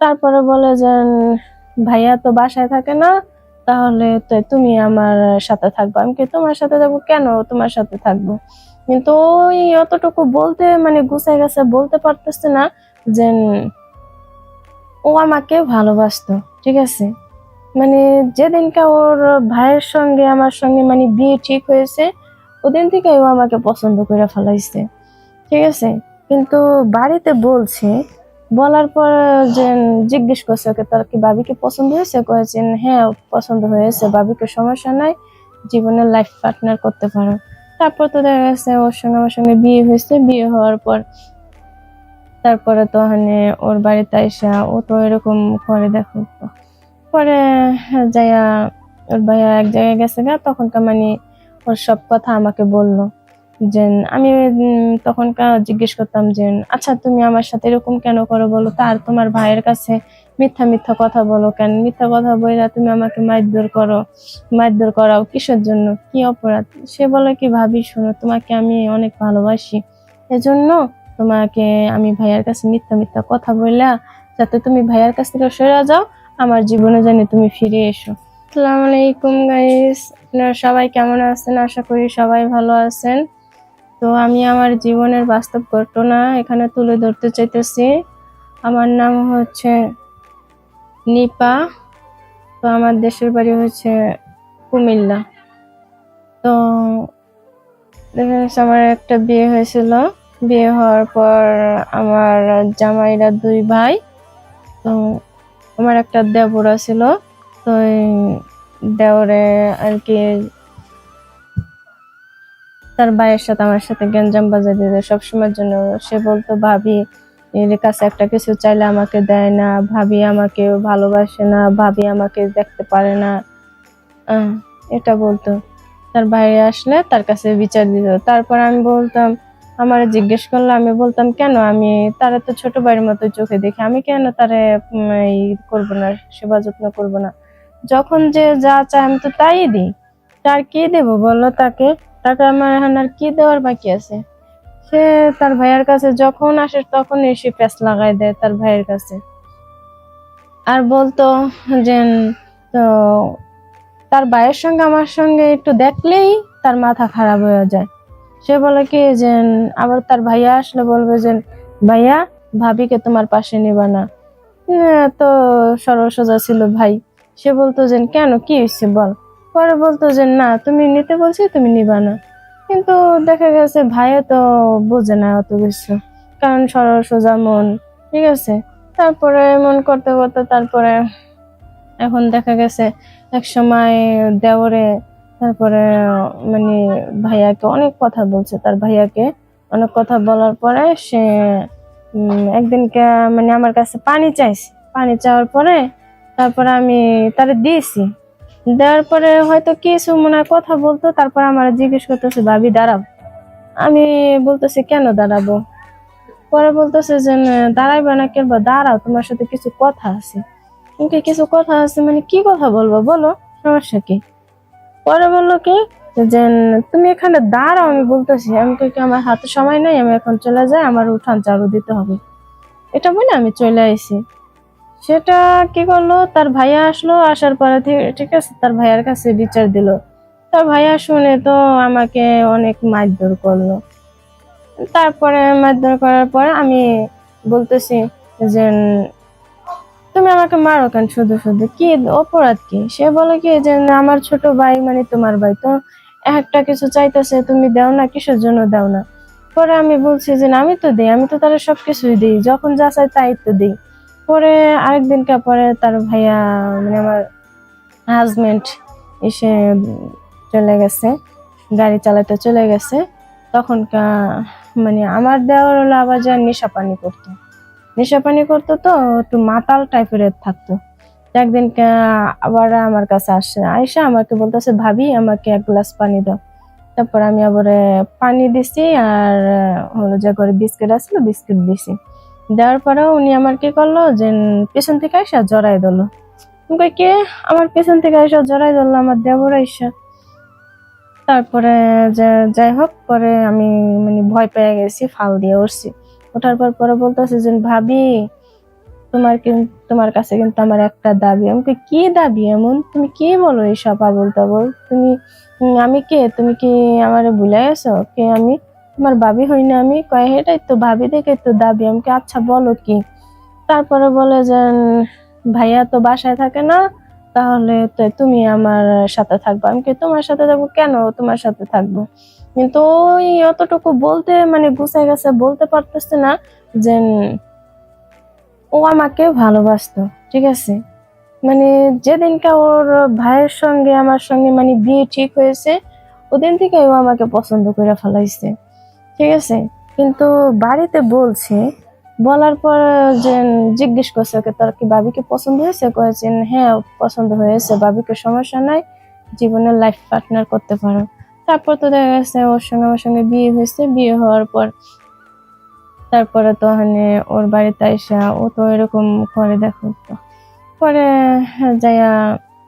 তারপরে বলে যে, ভাইয়া তো বাসায় থাকে না, তাহলে তুমি আমার সাথে থাকব। আমি কি তোমার সাথে যাব কেন? তোমার সাথে থাকব। কিন্তু ওই অতটুকু বলতে মানে গুছাই গেছে, বলতে পারতেছে না যে, ও আমাকে ভালোবাসতো। ঠিক আছে? মানে যেদিনকে ওর ভাইয়ের সঙ্গে, আমার সঙ্গে মানে বিয়ে ঠিক হয়েছে, ওদিন থেকে ও আমাকে পছন্দ করে ফেলাইছে। ঠিক আছে? কিন্তু বাড়িতে বলছে বলার পর যে জিজ্ঞেস করছে ওকে, তোর কি বাবিকে পছন্দ হয়েছে? কয়েছেন হ্যাঁ পছন্দ হয়েছে, বাবিকে সমস্যা নাই জীবনের লাইফ পার্টনার করতে পারো। তারপর তো দেখা গেছে, ওর সঙ্গে আমার সঙ্গে বিয়ে হয়েছে। বিয়ে হওয়ার পর, তারপরে তো মানে ওর বাড়িতে আইসা, ও তো এরকম করে দেখো। পরে, যাইয়া ওর ভাইয়া এক জায়গায় গেছে গা, তখনকার মানে ওর সব কথা আমাকে বলল। যে আমি তখনকার জিজ্ঞেস করতাম যে আচ্ছা তুমি আমার সাথে এরকম কেন করো বলো তো? আর তোমার ভাইয়ের কাছে মিথ্যা মিথ্যা কথা বলো কেন? মিথ্যা কথা বইরা তুমি আমাকে মারধর করো। মারধর করাও কিসের জন্য? কি অপরাধ? সে বলে কি, ভাবি, শোনো, তোমাকে আমি অনেক ভালোবাসি। এজন্য তোমাকে আমি ভাইয়ার কাছে মিথ্যা মিথ্যা কথা বললা যাতে তুমি ভাইয়ার কাছ থেকে সরে যাও, আমার জীবনে জানি তুমি ফিরে এসো। আসসালামু আলাইকুম গাইস আপনারা সবাই কেমন আছেন? আশা করি সবাই ভালো আছেন। তো আমি আমার জীবনের বাস্তব ঘটনা এখানে তুলে ধরতে চাইতেছি। আমার নাম হচ্ছে নিপা, তো আমার দেশের বাড়ি হচ্ছে কুমিল্লা। তো দেখা আমার একটা বিয়ে হয়েছিল। বিয়ে হওয়ার পর আমার জামাইরা দুই ভাই, তো আমার একটা দেবরা ছিল। তো দেওরে আর কি তার ভাইয়ের সাথে, আমার সাথে গেঞ্জাম বাজার দিতে সবসময়ের জন্য সে বলতো, ভাবি, এর কাছে একটা কিছু চাইলে আমাকে দেয় না। ভাবি আমাকে ভালোবাসে না। ভাবি আমাকে দেখতে পারে না। এটা বলতো। তার বাইরে আসলে তার কাছে বিচার দিত। তারপর আমি বলতাম, আমার জিজ্ঞেস করলে, আমি বলতাম, কেন? আমি, তারা তো ছোট ভাইয়ের মতো চোখে দেখি। আমি কেন তারা ই করব না, সেবা যত্ন করব না? যখন যে যা চায়, আমি তো তাই দিই। তার কি দেবো বলো তাকে? তাকে আমার আর কি দেওয়ার বাকি আছে? সে তার ভাইয়ের কাছে যখন আসে তখন এসে প্যাঁচ লাগাই দেয় তার ভাইয়ের কাছে। আর বলতো যে, তো তার ভাইয়ের সঙ্গে আমার সঙ্গে একটু দেখলেই তার মাথা খারাপ হয়ে যায়। সে বলে কি যে, আবার তার ভাইয়া আসলে বলবে যে, ভাইয়া, ভাবিকে তোমার পাশে নিবা না। তো সরল সোজা ছিল ভাই। সে বলতো যে, কেন? কি হয়েছে বল? পরে বলতো যে, না, তুমি নিতে বলছি, তুমি নিবা না। কিন্তু দেখা গেছে ভাইও তো বোঝে না অত কিছু। কারণ সরল সোজা মন, ঠিক আছে? তারপরে মন করতে করতে তারপরে এখন দেখা গেছে এক সময় দেওরে তারপরে মানে ভাইয়াকে অনেক কথা বলছে। তার ভাইয়াকে অনেক কথা বলার পরে সে একদিনকে মানে আমার কাছে পানি চাইছে। পানি চাওয়ার পরে তারপরে আমি তারে দিয়েছি। দেওয়ার পরে হয়তো কিছু মনে কথা বলতো, তারপর আমার জিজ্ঞেস করতেছে, ভাবি, দাঁড়াও। আমি বলতেছি, কেন দাঁড়াবো? পরে বলতেছে যে দাঁড়াইবে না কেন দাঁড়াও, তোমার সাথে কিছু কথা আছে। কিন্তু কিছু কথা আছে মানে কি কথা বলব, বলো, সমস্যা কি? পরে বলল কি, যে, তুমি এখানে দাঁড়াও, আমি বলতেছি। আমি কি, আমার হাতে সময় নাই, আমি এখন চলে যাই, আমার উঠান ঝাড়ু দিতে হবে। এটা বলে আমি চলে আইছি। সেটা কি করল? তার ভাইয়া আসলো, আসার পরে ঠিক আছে, তার ভাইয়ার কাছে বিচার দিল। তার ভাইয়া শুনে তো আমাকে অনেক মারধর করল। তারপরে মারধর করার পরে আমি বলতেছি যে, তুমি আমাকে মারো কেন শুধু শুধু? কি অপরাধ কি? সে বলে কি যে আমার ছোট ভাই মানে তোমার ভাই তো একটা কিছু চাইতেছে, তুমি দাও না, কিসের জন্য দাও না? পরে আমি বলছি যে আমি তো দিই, আমি তো তারা সবকিছুই দিই, যখন যা চাই তাই তো দিই। পরে আরেকদিনকে পরে তার ভাইয়া মানে আমার হাজবেন্ড এসে চলে গেছে, গাড়ি চালাতে চলে গেছে। তখনকার মানে আমার দেওয়ার হলো আবার যা নেশা পানি করতো। নেশা পানি করতো তো, একটু মাতাল টাইপের থাকতো। একদিন আবার আমার কাছে আসে আয়সা আমাকে বলতেছে, ভাবি, আমাকে এক গ্লাস পানি দাও। তারপর আমি আবার পানি দিছি আর, হলো যে করে বিস্কিট আসলো বিস্কিট দিছি। দেওয়ার পরেও উনি আমার কি করল যে পেছন থেকে আইসা জড়াই দিল কে? আমার পেছন থেকে আইসা জড়াই ধরলো আমার দেবর আইসা। তারপরে যাই হোক পরে আমি মানে ভয় পেয়ে গেছি ফাল দিয়ে উঠছি। ওঠার পর পরে বলতেছে যে ভাবি তোমার তোমার কাছে কিন্তু আমার একটা দাবি। আমি কই, কি দাবি এমন? তুমি কি বলো এইসব আবল তাবল তুমি আমি কে? তুমি কি আমার ভুলে গেছো? কে আমি? তোমার ভাবি হই না আমি? কয়, এটাই তো ভাবি দেখে তো দাবি। আমাকে আচ্ছা বলো কি? তারপরে বলে যে, ভাইয়া তো বাসায় থাকে না, তাহলে তো তুমি আমার সাথে থাকবে। আমি কি তোমার সাথে থাকব কেন? তোমার সাথে থাকব। কিন্তু ওই অতটুকু বলতে মানে গুছাই গেছে, বলতে পারতেছে না যে, ও আমাকে ভালোবাসতো। ঠিক আছে? মানে যেদিনকে ওর ভাইয়ের সঙ্গে, আমার সঙ্গে মানে বিয়ে ঠিক হয়েছে, ওদিন থেকে ও আমাকে পছন্দ করে ফেলাইছে। ঠিক আছে? কিন্তু বাড়িতে বলছে, বলার পর যে জিজ্ঞেস করছে ওকে, তোর কি বাবিকে পছন্দ হয়েছে? কয়েছেন হ্যাঁ পছন্দ হয়েছে, বাবিকে সমস্যা নাই, জীবনের লাইফ পার্টনার করতে পারো। তারপর তো দেখা গেছে ওর সঙ্গে আমার সঙ্গে বিয়ে হয়েছে, বিয়ে হওয়ার পর তারপরে তো মানে ওর বাড়িতে আইসা ও তো এরকম করে দেখো তো। পরে যাইয়া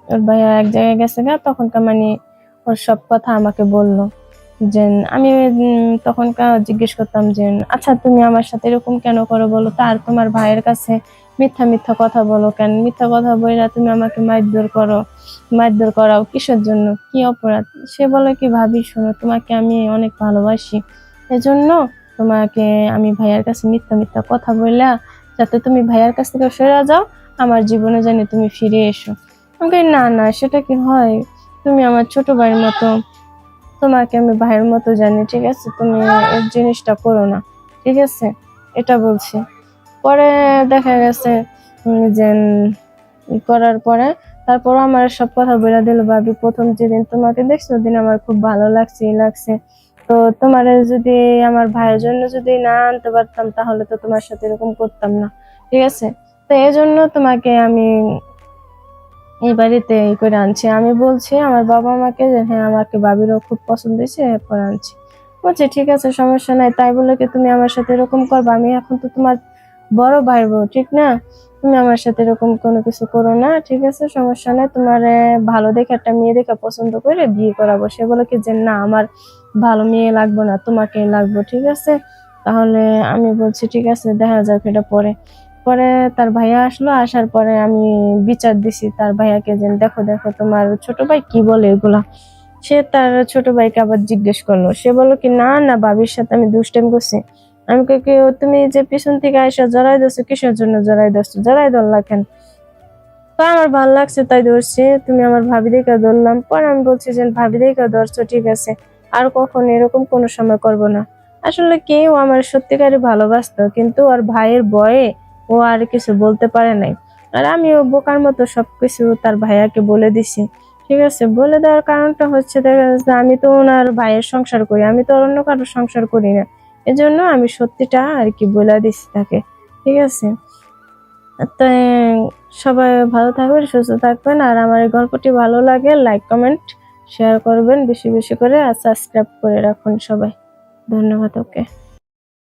ওর ভাইয়া এক জায়গায় গেছে গা, তখনকার মানে ওর সব কথা আমাকে বলল। যে আমি তখনকার জিজ্ঞেস করতাম যে আচ্ছা তুমি আমার সাথে এরকম কেন করো বলো? তার তোমার ভাইয়ের কাছে মিথ্যা মিথ্যা কথা বলো কেন? মিথ্যা কথা বইলা তুমি আমাকে মারধর করো। মারধর করাও কিসের জন্য? কি অপরাধ? সে বলে কি ভাবি শোনো তোমাকে আমি অনেক ভালোবাসি। এজন্য তোমাকে আমি ভাইয়ার কাছে মিথ্যা মিথ্যা কথা বললা যাতে তুমি ভাইয়ার কাছ থেকে সরে যাও আমার জীবনে জানি তুমি ফিরে এসো। আমি কই, না না সেটা কি হয়? তুমি আমার ছোট ভাইয়ের মতো তোমাকে আমি ভাইয়ের মতো জানি, ঠিক আছে? তুমি এই জিনিসটা করো না, ঠিক আছে? এটা বলছি। পরে দেখা গেছে যে করার পরে তারপর আমার সব কথা বলে দিল, ভাবি, প্রথম যেদিন তোমাকে দেখছি, ওদিন আমার খুব ভালো লাগছে লাগছে। তো তোমার যদি আমার ভাইয়ের জন্য যদি না আনতে পারতাম, তাহলে তো তোমার সাথে এরকম করতাম না, ঠিক আছে? তো এই জন্য তোমাকে আমি এই বাড়িতে ই করে আনছি। আমি বলছি, আমার বাবা মাকে যে হ্যাঁ আমাকে বাবিরও খুব পছন্দ হয়েছে, এরপর আনছি। বলছে, ঠিক আছে, সমস্যা নাই। তাই বলে কি, তুমি আমার সাথে এরকম করবে? আমি এখন তো তোমার বড় ভাই বউ ঠিক না? তুমি আমার সাথে এরকম কোনো কিছু করো না, ঠিক আছে? সমস্যা নাই। তোমার ভালো দেখে একটা মেয়ে দেখে পছন্দ করে বিয়ে করাবো। সে বলে কি, যে, না, আমার ভালো মেয়ে লাগবে না, তোমাকেই লাগবো, ঠিক আছে? তাহলে আমি বলছি, ঠিক আছে, দেখা যাক এটা পরে। পরে তার ভাইয়া আসলো, আসার পরে আমি বিচার দিছি, তার ভাইয়াকে যে দেখো দেখো তোমার ছোট ভাই কি বলে এগুলা? সে তার ছোট ভাইকে আবার জিজ্ঞেস করল। সে বলল কি, না না বাবির সাথে আমি দুষ্টাইম করছি। আমি কি তুমি যে পিছন থেকে আইসা জড়াই দিচ্ছ কিসের জন্য জড়াই দিচ্ছ জড়াই ধরলা কেন? তো আমার ভালো লাগছে, তাই ধরছি। তুমি আমার ভাবি দেখে ধরলাম। পরে আমি বলছি যে, ভাবি দেখে ধরছো, ঠিক আছে। আর কখন এরকম কোনো সময় করব না। আসলে কেউ আমার সত্যিকারে ভালোবাসতো, কিন্তু আর ভাইয়ের ভয়ে ও আর কিছু বলতে পারে নাই। আর আমিও বোকার মতো সবকিছু তার ভাইয়াকে বলে দিছি। ঠিক আছে, বলে দেওয়ার কারণটা হচ্ছে দেখা যাচ্ছে আমি তো ওনার ভাইয়ের সংসার করি, আমি তো অন্য কারোর সংসার করি না। এজন্য আমি সত্যিটা আর কি বলে দিছি তাকে। ঠিক আছে? তো সবাই ভালো থাকবেন, সুস্থ থাকবেন, আর আমার এই গল্পটি ভালো লাগে লাইক কমেন্ট শেয়ার করবেন, বেশি বেশি করে, আর সাবস্ক্রাইব করে রাখুন সবাই। ধন্যবাদ ওকে।